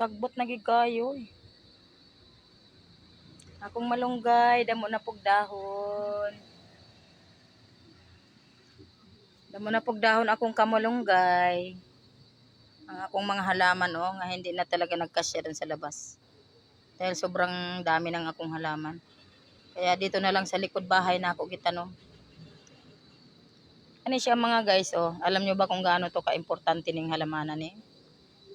Sagbot na gid kayo. eh. Akong malunggay, damo na pog dahon. Damo na pog dahon akong kamalunggay. Ang akong mga halaman oh, nga hindi na talaga nagkasya dun sa labas. Dahil sobrang dami ng akong halaman. Kaya dito na lang sa likod bahay na ako gitanong. Ano siya mga guys, oh. Alam nyo ba kung gaano to ka-importante ning halamanan eh?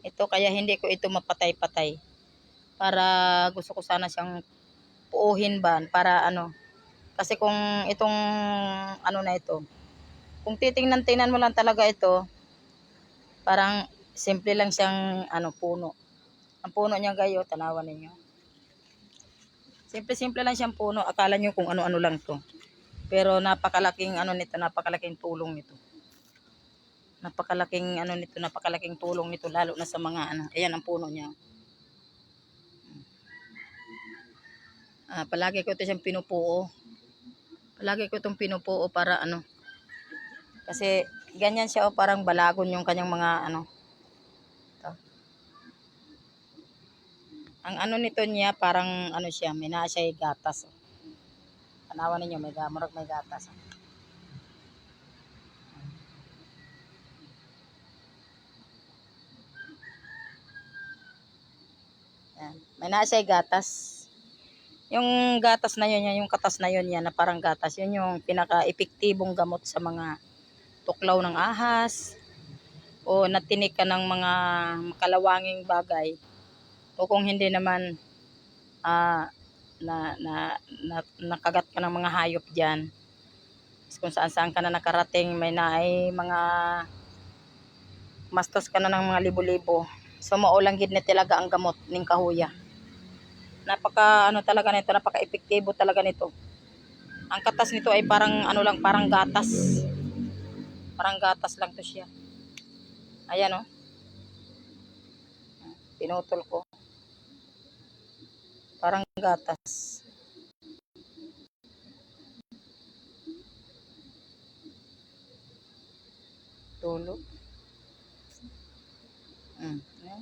Ito kaya hindi ko ito mapatay-patay. Para gusto ko sana siyang puuhin ba para ano. Kasi kung itong ano na ito, kung titingnan-tingnan mo lang talaga ito, parang simple lang siyang ano puno. Ang puno niya gayo, tanawan ninyo. Simple-simple lang siyang puno. Akala nyo kung ano-ano lang to. Pero napakalaking ano nito, napakalaking tulong nito. Napakalaking ano nito, napakalaking tulong nito lalo na sa mga ano. Ayan ang puno niya. Ah, palagi ko ito siyang pinupuo. Palagi ko itong pinupuo para ano. Kasi ganyan siya o parang balagon yung kanyang mga ano. Ito. Ang ano nito niya parang ano siya, yung gatas. Oh. Tanawan ninyo, may gamurag may gatas. oh. Yan. May yung gatas. Yung gatas na yun, yan, yung katas na yun yan, na parang gatas, yun yung pinaka-epektibong gamot sa mga tuklaw ng ahas o natinik ka ng mga makalawanging bagay o kung hindi naman ah, na, na, na, nakagat ka ng mga hayop dyan kung saan saan ka na nakarating may na ay mga mastos ka na ng mga libo-libo so maulang gid na talaga ang gamot ning kahuya. Napaka ano talaga nito napaka epektibo talaga nito. Ang katas nito ay parang ano lang parang gatas. Parang gatas lang to siya. Ayan oh. Pinutol ko. Parang gatas. Tulog mm. ayan.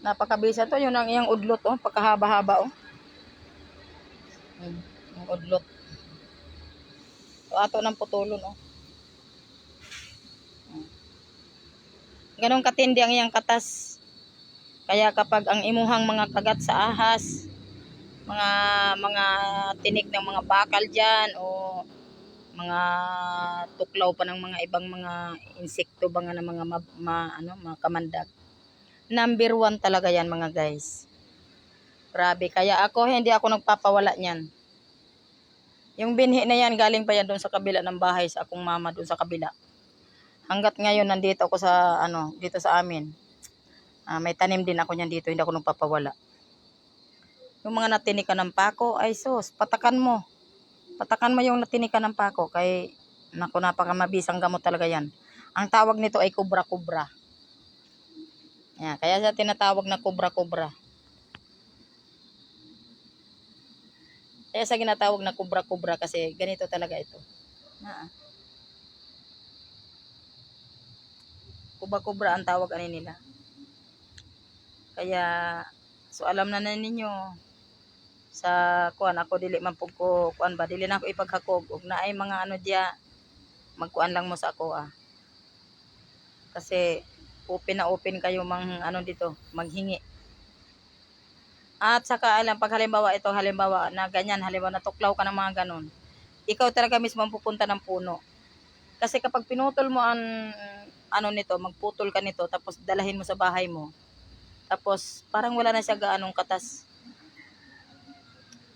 Napakabisa to. Yun ang iyang udlot, oh. Pagkahaba-haba, oh. Hmm, yung udlot. So, ato ng putulon, oh. Hmm. Ganong katindi ang iyang katas. Kaya kapag ang imuhang mga kagat sa ahas, mga mga tinik ng mga bakal dyan, o mga tuklaw pa ng mga ibang mga insekto ba nga ng mga ma, ma- ano, mga kamandag number one talaga yan mga guys. Grabe. Kaya ako, hindi ako nagpapawala niyan. Yung binhi na yan, galing pa yan doon sa kabila ng bahay sa akong mama doon sa kabila. Hanggat ngayon, nandito ako sa, ano, dito sa amin. Ah, may tanim din ako niyan dito, hindi ako nagpapawala. Yung mga natinikan ng pako, ay sus, patakan mo. Patakan mo yung natinikan ng pako. Kay, naku, napakamabisang gamot talaga yan. Ang tawag nito ay kubra-kubra. Yan, kaya siya tinatawag na kubra-kubra. Kaya sa ginatawag na kubra-kubra kasi ganito talaga ito. Na. Kubra-kubra ang tawag ani nila. Kaya so alam na na ninyo sa kuan ako dili man pug ko kuan ba dili na ako ipaghakog ug naay mga ano diya magkuan lang mo sa ako ah. Kasi open na open kayo mang ano dito, maghingi. At saka alam, pag halimbawa ito, halimbawa na ganyan, halimbawa natuklaw ka ng mga ganon, ikaw talaga mismo ang pupunta ng puno. Kasi kapag pinutol mo ang ano nito, magputol ka nito, tapos dalahin mo sa bahay mo, tapos parang wala na siya gaanong katas.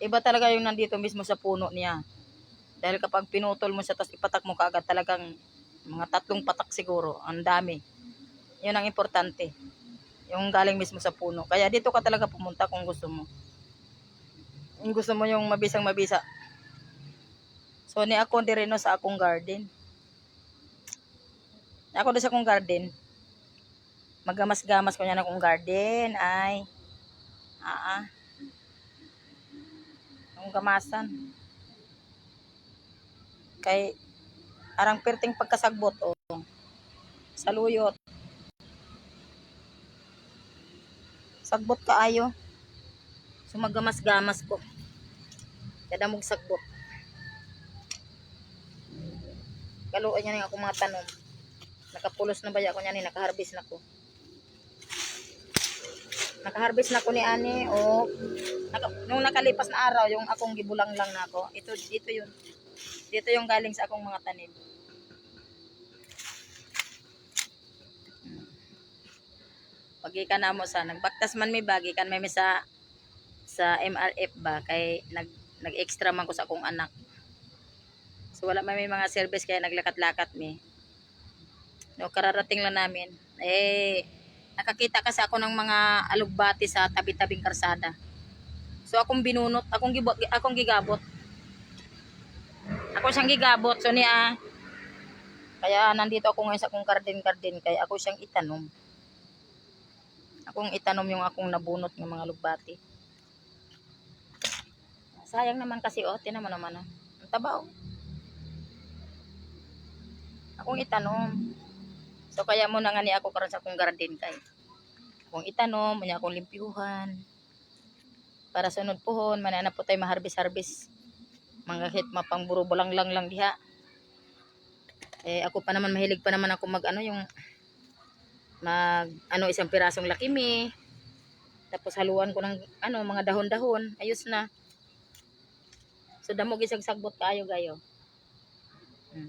Iba talaga yung nandito mismo sa puno niya. Dahil kapag pinutol mo siya, tapos ipatak mo kaagad talagang mga tatlong patak siguro, ang dami. Yun ang importante. Yung galing mismo sa puno. Kaya dito ka talaga pumunta kung gusto mo. Kung gusto mo yung mabisang mabisa. So, ni ako din no, sa akong garden. Ako din sa akong garden. Magamas-gamas ko niya na akong garden. Ay. Ah, ah. Ang gamasan. Kay, arang perting pagkasagbot, oh. saluyot. Sagbot kaayo. Sumagamas-gamas ko. Kada mong sagbot. Kaluan niya ning ako mga tanom. Nakapulos na ba ako niya ni nakaharvest na ko. Nakaharvest na ko ni ani o naka, nung nakalipas na araw yung akong gibulang lang na ako. Ito dito yun. Dito yung galing sa akong mga tanim. Pagi ka na mo sa nagbaktas man may bagi kan may sa sa MRF ba kay nag nag-extra man ko sa akong anak. So wala man may mga service kaya naglakat-lakat mi. No kararating lang namin. Eh nakakita kasi ako ng mga alugbati sa tabi-tabing karsada. So akong binunot, akong gibot, akong gigabot. Ako siyang gigabot so niya kaya nandito ako ngayon sa akong garden-garden kaya ako siyang itanom. Akong itanom yung akong nabunot ng mga lugbati. Sayang naman kasi oh, tinan mo naman oh. Ang taba. Akong itanom. So kaya mo na nga ni ako karon sa akong garden kay. Akong itanom, manya akong limpyuhan. Para sunod pohon, manana po tayo maharbis-harbis. Mga hit mapang buro lang lang lang diha. Eh ako pa naman mahilig pa naman ako mag ano yung mag ano isang pirasong lakimi. Tapos haluan ko ng ano mga dahon-dahon. Ayos na. So damo gisag sagbot kayo gayo. Hmm.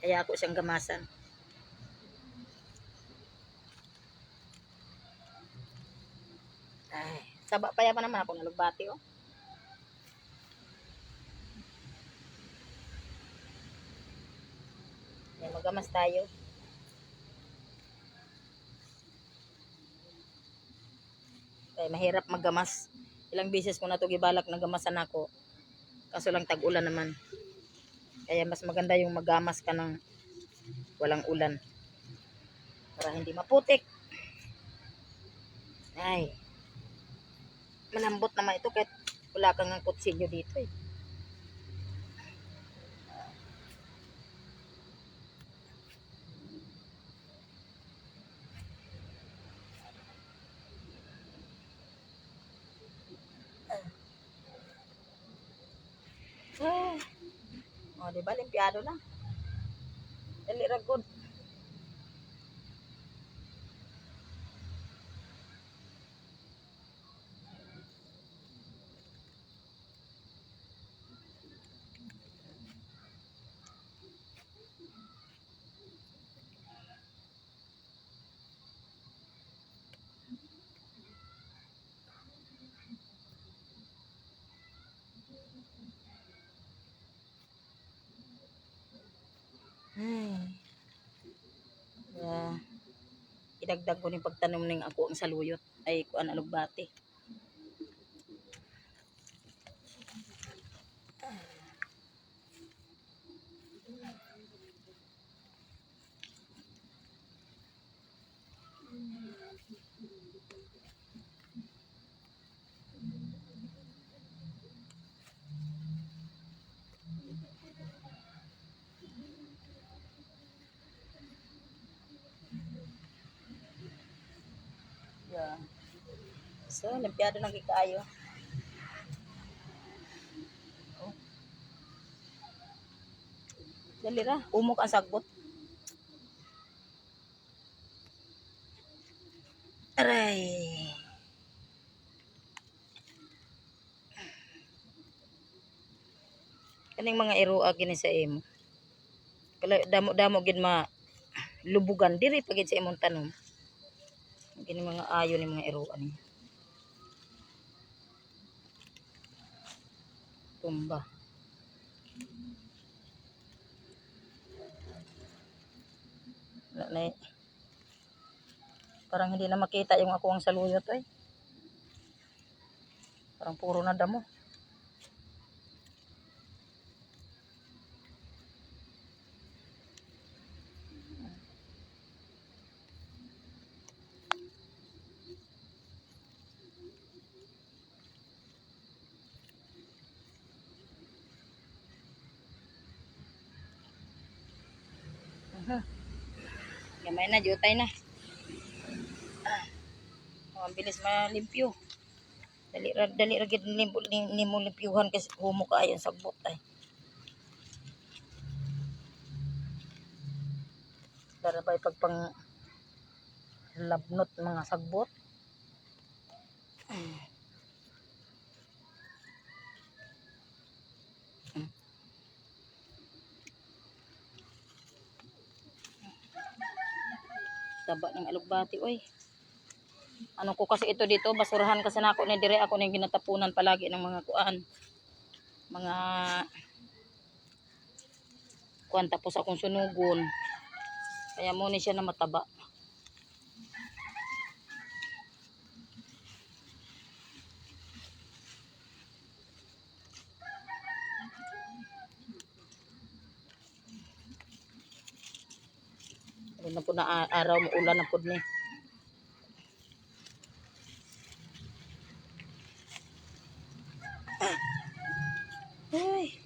Kaya ako siyang gamasan. Ay, saba pa pa naman ako nalugbati oh. Yan, magamas tayo. Kaya mahirap maggamas. Ilang beses ko na ito gibalak na gamasan ako. Kaso lang tag-ulan naman. Kaya mas maganda yung magamas ka ng walang ulan. Para hindi maputik. Ay. Malambot naman ito kahit wala kang ang kutsilyo dito eh. Ah. O, di ba? Limpiado na. Dali ra Idagdag ko ni pagtanom ning ako ang saluyot ay kuan alugbati. Yeah. So, limpyado ng kikayo. Oh. Dali ra, umok ang sagbot. Aray. Kaning mga iruag gini sa imo. Kala damo-damo gid ma lubugan diri pagid sa imong tanom. Gini mga ayo ni mga iruan. Tumba. Wala eh. Parang hindi na makita yung ako ang saluyot eh. Parang puro na damo. Na, jutay na. Ah. Oh, ang bilis malimpyo. Dali ra dali ra gid ni ni mo limpyuhan kasi humo kaayo sa sagbot ay. Para ba pagpang labnot mga sagbot. Taba ng alugbati oy. Ano ko kasi ito dito, basurahan kasi na ako ni dire ako na ginatapunan palagi ng mga kuan. Mga kuan tapos akong sunugon. Kaya mo ni siya na mataba. Ano na po na araw mo ulan na po ni. Ay.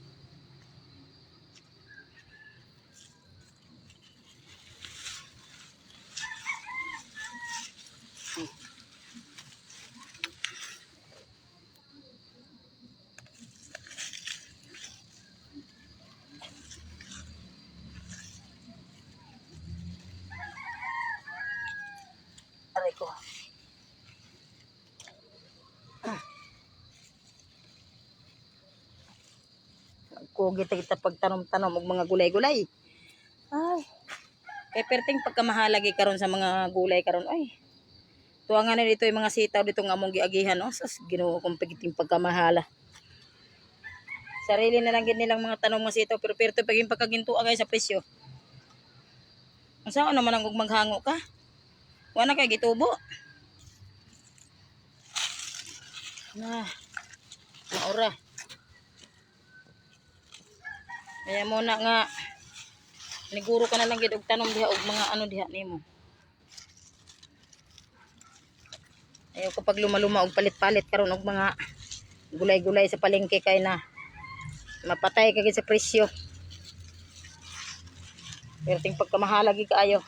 Aray ko. Kugi kita pagtanom-tanom og mga gulay-gulay. Ay. Kay perting pagkamahalagi karon sa mga gulay karon ay. Tuwa nga na dito yung mga sitaw dito nga among giagihan no. Sas Ginoo kong pagiting pagkamahala. Sarili na lang gid nilang mga tanong mga sitaw pero perto paging pagkagintuan kay sa presyo. Saan naman ang ug maghango ka? Wala kay gitubo. Na. Maura. Kaya mo na nga niguro ka na lang gid og tanom diha og mga ano diha nimo. Ayaw kapag lumaluma og palit-palit karon og mga gulay-gulay sa palengke kay na mapatay ka gid sa presyo. Pero ting pagkamahalagi kaayo.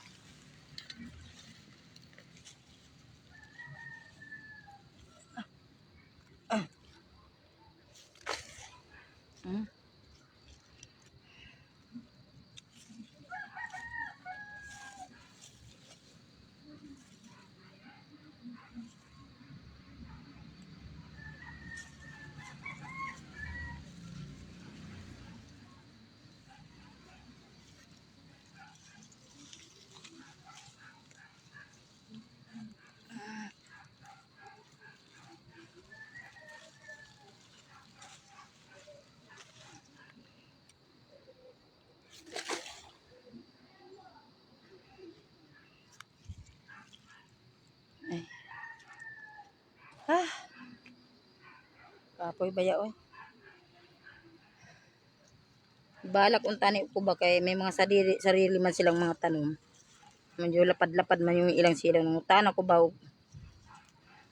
Kapoy baya oy. Balak untani ko ba kay may mga sarili, sarili man silang mga tanom. Medyo lapad-lapad man yung ilang silang nang utana ko ba og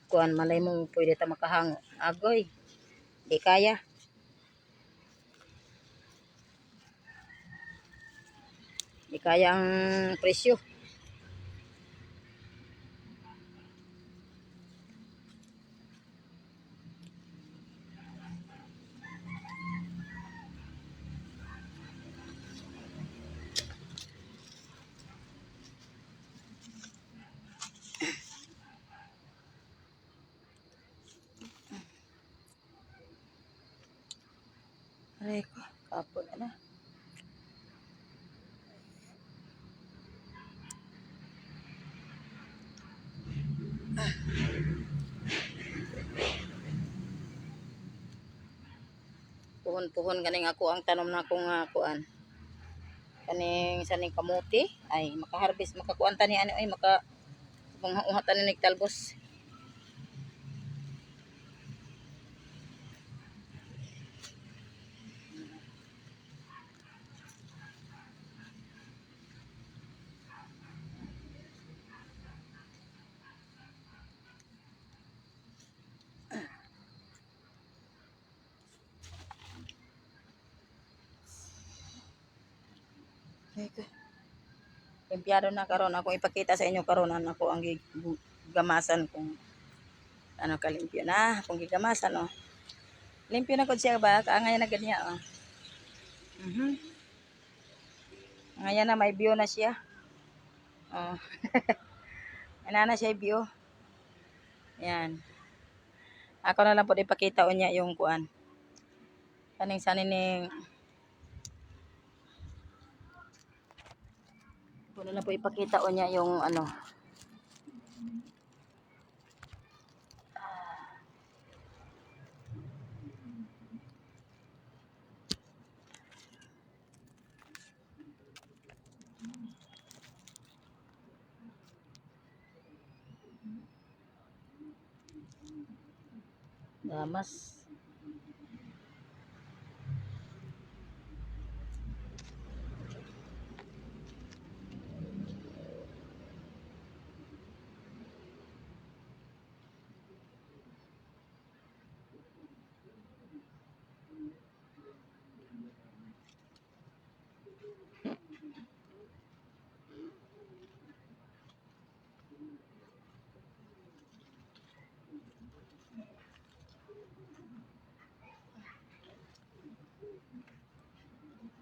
kuan malay mo pwede ta makahango. Agoy. Di kaya. Di kaya ang presyo. Aray ko, kapo na na. Puhon-puhon ganing ako ang tanom na akong nga kuan. Kaning saning kamuti ay makaharvest makakuan tani ani ay maka panghuhat tani nagtalbos. Limpyado na karon ako ipakita sa inyo karon ano ako ang gig- gamasan kung ano kalimpyo na kung gigamasan oh. Limpyo na ko siya ba? Kaangay na ganyan oh. Mhm. Ngayon na may view na siya. Oh. Ana na siya view. Yan. Ako na lang po ipakita o yung kuan. Kaning sanining Ako na lang po ipakita o niya yung ano. Damas.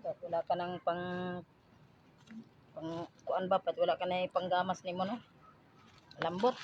Pat wala ka ng pang pang kuan ba pat wala ka na panggamas nimo no. Lambot.